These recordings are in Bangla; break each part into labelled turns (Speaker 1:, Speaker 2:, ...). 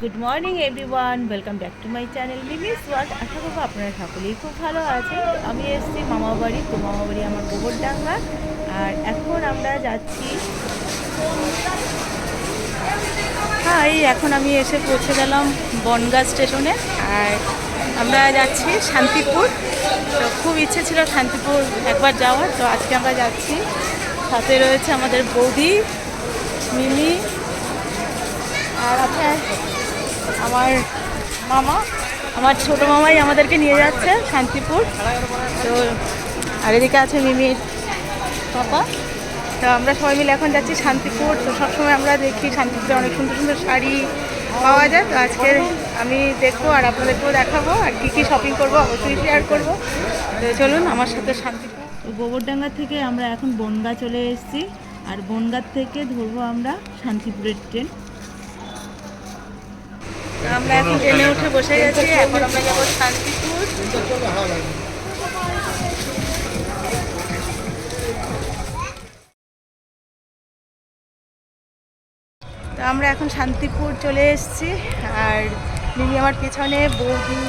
Speaker 1: Good morning everyone welcome back to my channel Mimi's world আশা করব আপনারা সকলেই খুব ভালো আছেন। আমি এসেছি মামাবাড়ি। তো মামা বাড়ি আমার গোবরডাঙ্গা। আর এখন আমরা যাচ্ছি। হাই, এখন আমি এসে পৌঁছে গেলাম বনগাঁ স্টেশনে। আর আমরা যাচ্ছি শান্তিপুর। তো খুব ইচ্ছে ছিল শান্তিপুর একবার যাওয়ার। তো আজকে আমরা যাচ্ছি। সাথে রয়েছে আমাদের বৌদি, মিমি। আর আছে আমার মামা, আমার ছোট মামাই আমাদেরকে নিয়ে যাচ্ছে শান্তিপুর। তো আর এদিকে আছে মিমির পাপা। তো আমরা সবাই মিলে এখন যাচ্ছি শান্তিপুর। তো সবসময় আমরা দেখি শান্তিপুরে অনেক সুন্দর সুন্দর শাড়ি পাওয়া যায়। তো আজকে আমি দেখব আর আপনাদেরকেও দেখাবো আর কী কী শপিং করব, অবশ্যই শেয়ার করব। তো চলুন আমার সাথে শান্তিপুর। গোবরডাঙ্গা থেকে আমরা এখন বনগা চলে এসেছি। আর বনগাঁ থেকে ধরবো আমরা শান্তিপুরের ট্রেন আমরা এখন ট্রেনে উঠে বসে গেছি, এখন আমরা যাব শান্তিপুর। তো আমরা এখন শান্তিপুর চলে এসেছি, আর মিমি আমার পেছনে, বৌদি,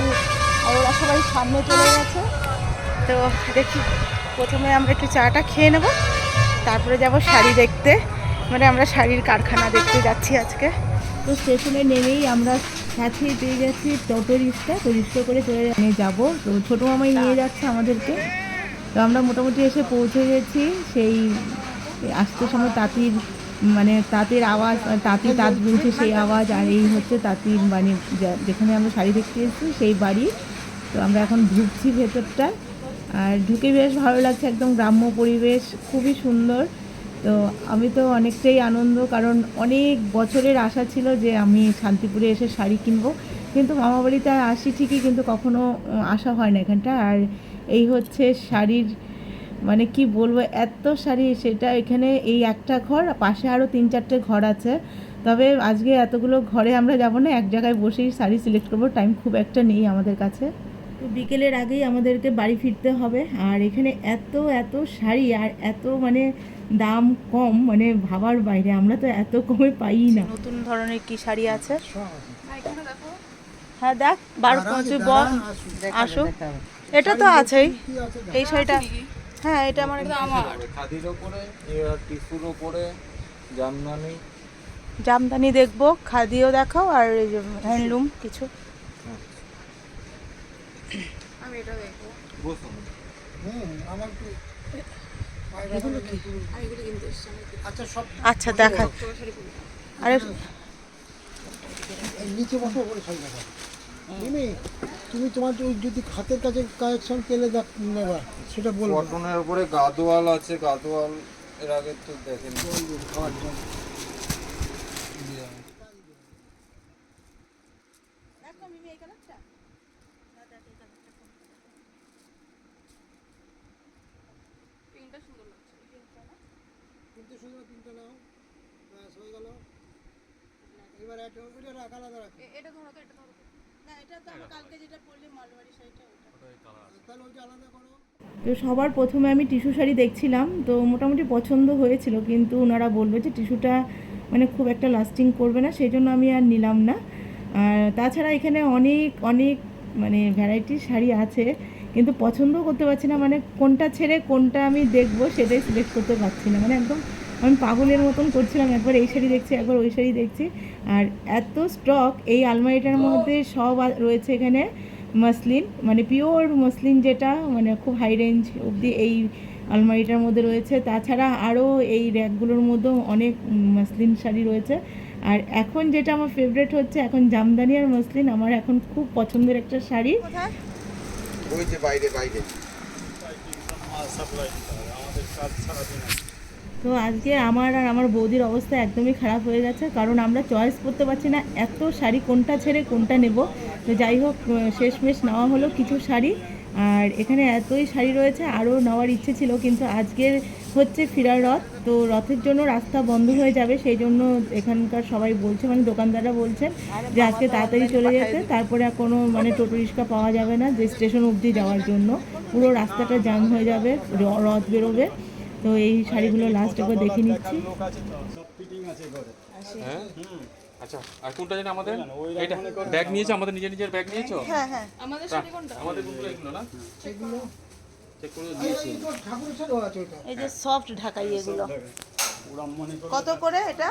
Speaker 1: ওরা সবাই সামনে চলে গেছে। তো দেখি, প্রথমে আমরা একটু চাটা খেয়ে নেব, তারপরে যাব শাড়ি দেখতে। মানে আমরা শাড়ির কারখানা দেখতে যাচ্ছি আজকে। তো স্টেশনে নেমেই আমরা সাথেই পেয়ে গেছি টোটো রিক্সা তো রিক্সা করে চলে আমি যাব। তো ছোটো মামাই নিয়ে যাচ্ছে আমাদেরকে। তো আমরা মোটামুটি এসে পৌঁছে গেছি। সেই আসতে সময় তাঁতির মানে তাঁতের আওয়াজ মানে তাঁতি তাঁত বুনছে সেই আওয়াজ, আর এই হচ্ছে তাঁতির মানে যেখানে আমরা শাড়ি দেখতে এসেছি, সেই বাড়ি। তো আমরা এখন ঢুকছি ভেতরটা আর ঢুকে বেশ ভালো লাগছে। একদম গ্রাম্য পরিবেশ, খুবই সুন্দর। তো আমি তো অনেকটাই আনন্দ, কারণ অনেক বছরের আশা ছিল যে আমি শান্তিপুরে এসে শাড়ি কিনবো। কিন্তু মামা বাড়িতে আসি ঠিকই, কিন্তু কখনো আসা হয় না এখানটা। আর এই হচ্ছে শাড়ির মানে কি বলব, এত শাড়ি, সেটা এখানে এই একটা ঘর, পাশে আরও তিন চারটে ঘর আছে। তবে আজকে এতগুলো ঘরে আমরা যাব না, এক জায়গায় বসেই শাড়ি সিলেক্ট করব। টাইম খুব একটা নেই আমাদের কাছে। তো বিকেলের আগেই আমাদেরকে বাড়ি ফিরতে হবে। আর এখানে এত এত শাড়ি, আর এত মানে দাম কম মানে ভাবার বাইরে আমরা তো এত কমে পাই না। নতুন ধরনের কি শাড়ি আছে? হ্যাঁ দেখ বারো তুই বল। আসো। এটা তো আছেই। এই শাড়িটা হ্যাঁ এটা আমার আমার।
Speaker 2: খাদির ওপরে টিস্যুর ওপরে জামদানি।
Speaker 1: জামদানি দেখব খাদিও দেখাও আর হ্যান্ডলুম কিছু।
Speaker 2: বসুন।
Speaker 1: আচ্ছা দেখা। আরে
Speaker 3: নিচে বসো ওপরে শাড়ি দেখা। মিমি তুমি তোমার ওই যদি হাতের কাছে কালেকশন পেলে দেখ নেবা সেটা বলব।
Speaker 2: কটনের উপরে গাদোয়াল আছে গাদোয়াল এর আগে তো দেখেনি।
Speaker 3: খাওয়ার জন্য। নাও ব্যাস হয়ে গেল। এবার একটা ওইটা রাখ আলাদা রাখ।
Speaker 1: না এটা তো আমরা কালকে যেটা পরলে মালবাড়ি শাড়িটা
Speaker 3: তাহলে ওইটা আলাদা করো।
Speaker 1: তো সবার প্রথমে আমি টিস্যু শাড়ি দেখছিলাম তো মোটামুটি পছন্দ হয়েছিল কিন্তু ওনারা বলবে যে টিস্যুটা মানে খুব একটা লাস্টিং করবে না সেই জন্য আমি আর নিলাম না। আর তাছাড়া এখানে অনেক অনেক মানে ভ্যারাইটির শাড়ি আছে কিন্তু পছন্দও করতে পারছি না মানে কোনটা ছেড়ে কোনটা আমি দেখব সেটাই সিলেক্ট করতে পারছি না। মানে একদম আমি পাগলের মতন করছিলাম একবার এই শাড়ি দেখছি একবার ওই শাড়ি দেখছি। আর এত স্টক এই আলমারিটার মধ্যে সব রয়েছে এখানে মসলিন মানে পিওর মসলিন যেটা মানে খুব হাই রেঞ্জ অবধি এই আলমারিটার মধ্যে রয়েছে। তাছাড়া আরও এই র্যাকগুলোর মধ্যেও অনেক মসলিন শাড়ি রয়েছে। আর এখন যেটা আমার ফেভারেট হচ্ছে এখন জামদানি আর মসলিন আমার এখন খুব পছন্দের একটা শাড়ি।
Speaker 2: ওই যে বাইরে বাইরে।
Speaker 1: তো আজকে আমার আর আমার বৌদির অবস্থা একদমই খারাপ হয়ে গেছে কারণ আমরা চয়েস করতে পারছি না এত শাড়ি কোনটা ছেড়ে কোনটা নেব। তো যাই হোক শেষমেশ নেওয়া হলো কিছু শাড়ি, আর এখানে এতই শাড়ি রয়েছে, আরও নেওয়ার ইচ্ছে ছিল, কিন্তু আজকের হচ্ছে ফিরার রথ। তো রথের জন্য রাস্তা বন্ধ হয়ে যাবে, সেই জন্য এখানকার সবাই বলছে মানে দোকানদাররা বলছেন যে আজকে তাড়াতাড়ি চলে যেতে, তারপরে আর কোনো মানে টোটো রিক্সা পাওয়া যাবে না, যে স্টেশন অবধি যাওয়ার জন্য। পুরো রাস্তাটা জাম হয়ে যাবে রথ বেরোবে। তো এই শাড়িগুলো লাস্ট একবার দেখে নিচ্ছি।
Speaker 2: হ্যাঁ?
Speaker 4: আচ্ছা আর কোনটা জানি আমাদের? এটা ব্যাগ নিয়েছো? আমাদের নিজের নিজের ব্যাগ নিয়েছো?
Speaker 1: হ্যাঁ হ্যাঁ
Speaker 4: আমাদের এগুলো না? চেক করে
Speaker 3: এই
Speaker 1: যে সফট ঢাকাই এগুলো। কত করে এটা?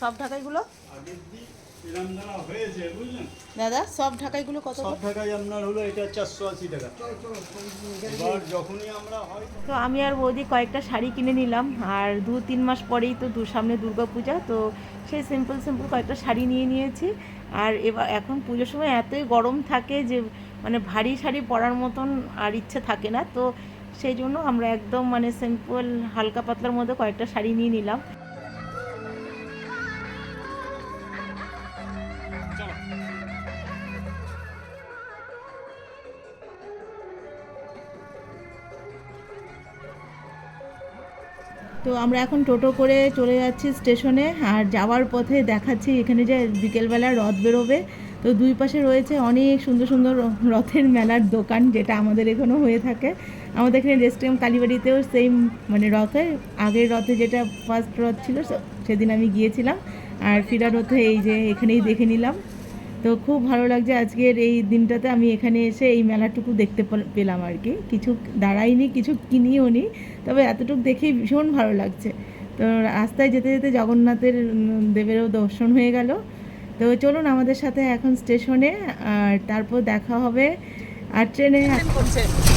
Speaker 1: সফট ঢাকাইগুলো? দাদা সফট ঢাকাইগুলো কত
Speaker 5: সব
Speaker 1: করে?
Speaker 5: আপনার হলো এটা চারশো আশি টাকা। এবার যখনই আমরা হয়
Speaker 1: তো আমি আর বৌদি কয়েকটা শাড়ি কিনে নিলাম আর দু তিন মাস পরেই তো দু সামনে দুর্গা পূজা তো সেই সিম্পল সিম্পল কয়েকটা শাড়ি নিয়ে নিয়েছি। আর এবার এখন পুজোর সময় এতই গরম থাকে যে মানে ভারী শাড়ি পরার মতন আর ইচ্ছে থাকে না তো সেই জন্য আমরা একদম মানে সিম্পল হালকা পাতলার মধ্যে কয়েকটা শাড়ি নিয়ে নিলাম। তো আমরা এখন টোটো করে চলে যাচ্ছি স্টেশনে আর যাওয়ার পথে দেখাচ্ছি এখানে যে বিকেলবেলা রথ বেরোবে। তো দুই পাশে রয়েছে অনেক সুন্দর সুন্দর রথের মেলার দোকান যেটা আমাদের এখানেও হয়ে থাকে। আমাদের এখানে রেস্টুরেন্ট কালীবাড়িতেও সেম মানে রথের আগের রথে যেটা ফার্স্ট রথ ছিল, সেদিন আমি গিয়েছিলাম। আর ফিরা রথে এই যে এখানেই দেখে নিলাম। তো খুব ভালো লাগছে আজকের এই দিনটাতে আমি এখানে এসে এই মেলাটুকু দেখতে পেলাম আর কি। কিছু দাঁড়াইনি কিছু কিনিও নি, তবে এতটুকু দেখেই ভীষণ ভালো লাগছে। তো রাস্তায় যেতে যেতে জগন্নাথের দেবেরও দর্শন হয়ে গেল। তো চলুন আমাদের সাথে এখন স্টেশনে, আর তারপর দেখা হবে আর ট্রেনে।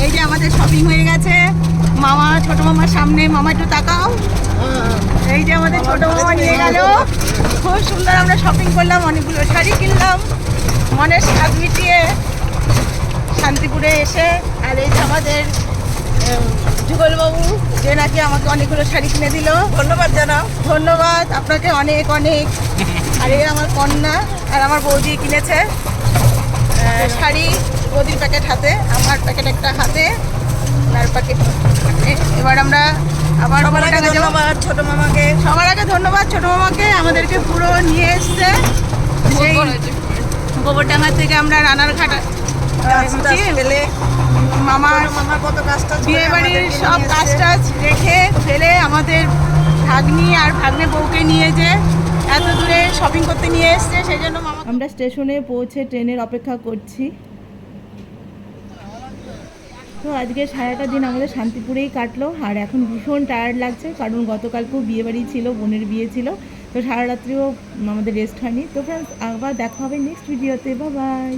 Speaker 1: এই যে আমাদের শপিং হয়ে গেছে। মামা, ছোট মামার সামনে। মামা, একটু তাকাও। এই যে আমাদের ছোট মামা নিয়ে গেল। খুব সুন্দর আমরা শপিং করলাম, অনেকগুলো শাড়ি কিনলাম। মনের স্বাদ মিটিয়ে শান্তিপুরে এসে, আর এই যে আমাদের যুগলবাবু, যে নাকি আমাকে অনেকগুলো শাড়ি কিনে দিল। ধন্যবাদ জানাও। ধন্যবাদ, আপনাকে অনেক অনেক। আর এই আমার কন্যা আর আমার বৌদি কিনেছে শাড়ি বৌদির প্যাকেট হাতে, আমার প্যাকেট একটা হাতে। প্যাকেট এবার আমরা আবার ধন্যবাদ ছোট মামাকে। সবার আগে ধন্যবাদ ছোট মামাকে আমাদেরকে পুরো নিয়ে এসছে। সেই গোবরডাঙ্গা থেকে আমরা রানারঘাট ফেলে। মামার মামার কত কাজটা বিয়ে বাড়ির সব কাজ টাজ রেখে ফেলে আমাদের ভাগ্নি আর ভাগ্নে বউকে নিয়ে যে এত দূরে শপিং করতে নিয়ে এসছে সেই জন্য আমরা স্টেশনে পৌঁছে ট্রেনের অপেক্ষা করছি। তো আজকে সারাটা দিন আমাদের শান্তিপুরেই কাটলো। আর এখন ভীষণ টায়ার্ড লাগছে, কারণ গতকালকেও বিয়ে বাড়ি ছিল, বোনের বিয়ে ছিল। তো সারা রাত্রিও আমাদের রেস্ট হয়নি। তো ফ্রেন্ডস আবার দেখা হবে নেক্সট ভিডিওতে বা বাই